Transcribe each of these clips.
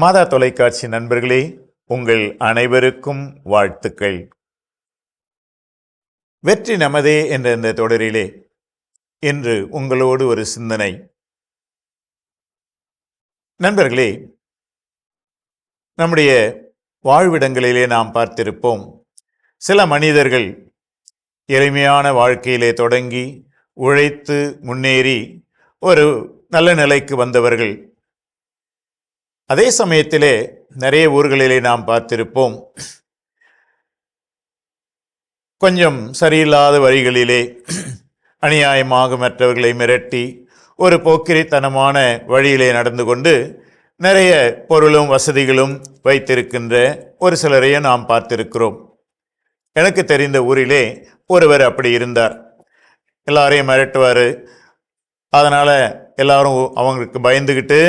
மாதா தொலைக்காட்சி நண்பர்களே உங்கள் அனைவருக்கும் வாழ்த்துக்கள். வெற்றி நமதே என்ற இந்த தொடரிலே இன்று உங்களோடு ஒரு சிந்தனை. நண்பர்களே நம்முடைய வாழ்விடங்களிலே நாம் பார்த்திருப்போம். சில மனிதர்கள் எளிமையான வாழ்க்கையிலே தொடங்கி உழைத்து முன்னேறி ஒரு நல்ல நிலைக்கு வந்தவர்கள். அதே சமயத்திலே நிறைய ஊர்களிலே நாம் பார்த்திருப்போம். கொஞ்சம் சரியில்லாத வழிகளிலே அநியாயமாக மற்றவர்களை மிரட்டி ஒரு போக்கிரித்தனமான வழியிலே நடந்து கொண்டு நிறைய பொருளும் வசதிகளும் வைத்திருக்கின்ற ஒரு சிலரையும் நாம் பார்த்திருக்கிறோம். எனக்கு தெரிந்த ஊரிலே ஒருவர் அப்படி இருந்தார். எல்லாரையும் மிரட்டுவார். அதனால் எல்லாரும் அவங்களுக்கு பயந்துக்கிட்டு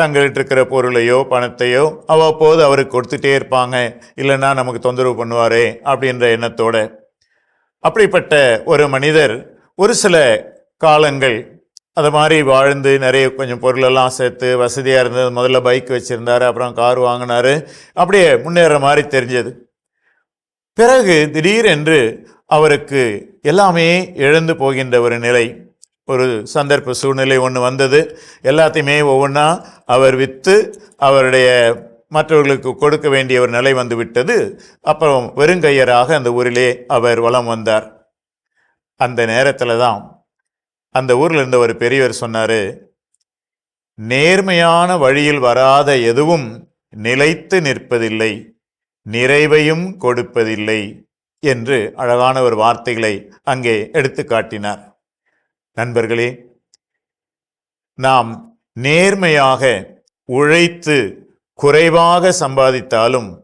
தங்கள்கிட்ட இருக்கிற பொருளையோ பணத்தையோ அவ்வப்போது அவருக்கு கொடுத்துட்டே இருப்பாங்க. இல்லைன்னா நமக்கு தொந்தரவு பண்ணுவாரே அப்படின்ற எண்ணத்தோட. அப்படிப்பட்ட ஒரு மனிதர் ஒரு சில காலங்கள் அது மாதிரி வாழ்ந்து நிறைய கொஞ்சம் பொருளெல்லாம் சேர்த்து வசதியாக இருந்தது. முதல்ல பைக் வச்சுருந்தார் அப்புறம் கார் வாங்கினாரு. அப்படியே முன்னேற மாதிரி தெரிஞ்சது. பிறகு திடீரென்று அவருக்கு எல்லாமே இழந்து போகின்ற ஒரு நிலை. ஒரு சந்தர்ப்ப சூழ்நிலை ஒன்று வந்தது. எல்லாத்தையுமே ஒவ்வொன்றா அவர் விற்று அவருடைய மற்றவர்களுக்கு கொடுக்க வேண்டிய ஒரு நிலை வந்து விட்டது. அப்புறம் வெறுங்கையராக அந்த ஊரிலே அவர் வலம் வந்தார். அந்த நேரத்தில் தான் அந்த ஊரில் இருந்த ஒரு பெரியவர் சொன்னார் நேர்மையான வழியில் வராத எதுவும் நிலைத்து நிற்பதில்லை நிறைவையும் கொடுப்பதில்லை என்று அழகான ஒரு வார்த்தைகளை அங்கே எடுத்து காட்டினார். நண்பர்களே நாம் நேர்மையாக உழைத்து குறைவாக சம்பாதித்தாலும்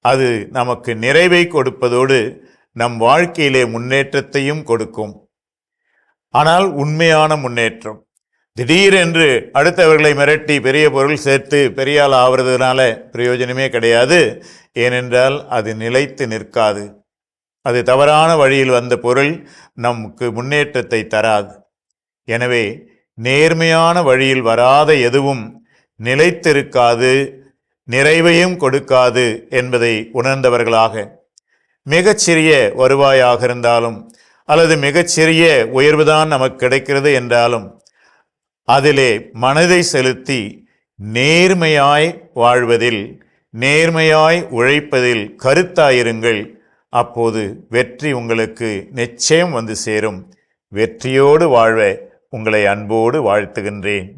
அது நமக்கு நிறைவை கொடுப்பதோடு நம் வாழ்க்கையிலே முன்னேற்றத்தையும் கொடுக்கும். ஆனால் உண்மையான முன்னேற்றம். திடீரென்று அடுத்தவர்களை மிரட்டி பெரிய பொருள் சேர்த்து பெரிய ஆள் ஆவறதுனால பிரயோஜனமே கிடையாது. ஏனென்றால் அது நிலைத்து நிற்காது. அது தவறான வழியில் வந்த பொருள் நமக்கு முன்னேற்றத்தை தராது. எனவே நேர்மையான வழியில் வராத எதுவும் நிலைத்திருக்காது நிறைவையும் கொடுக்காது என்பதை உணர்ந்தவர்களாக மிகச்சிறிய வருவாயாக இருந்தாலும் அல்லது மிகச்சிறிய உயர்வுதான் நமக்கு கிடைக்கிறது என்றாலும் அதிலே மனதை செலுத்தி நேர்மையாய் வாழ்வதில் நேர்மையாய் உழைப்பதில் கருத்தாயிருங்கள். அப்போது வெற்றி உங்களுக்கு நிச்சயம் வந்து சேரும். வெற்றியோடு வாழ்வ உங்களை அன்போடு வாழ்த்துகின்றேன்.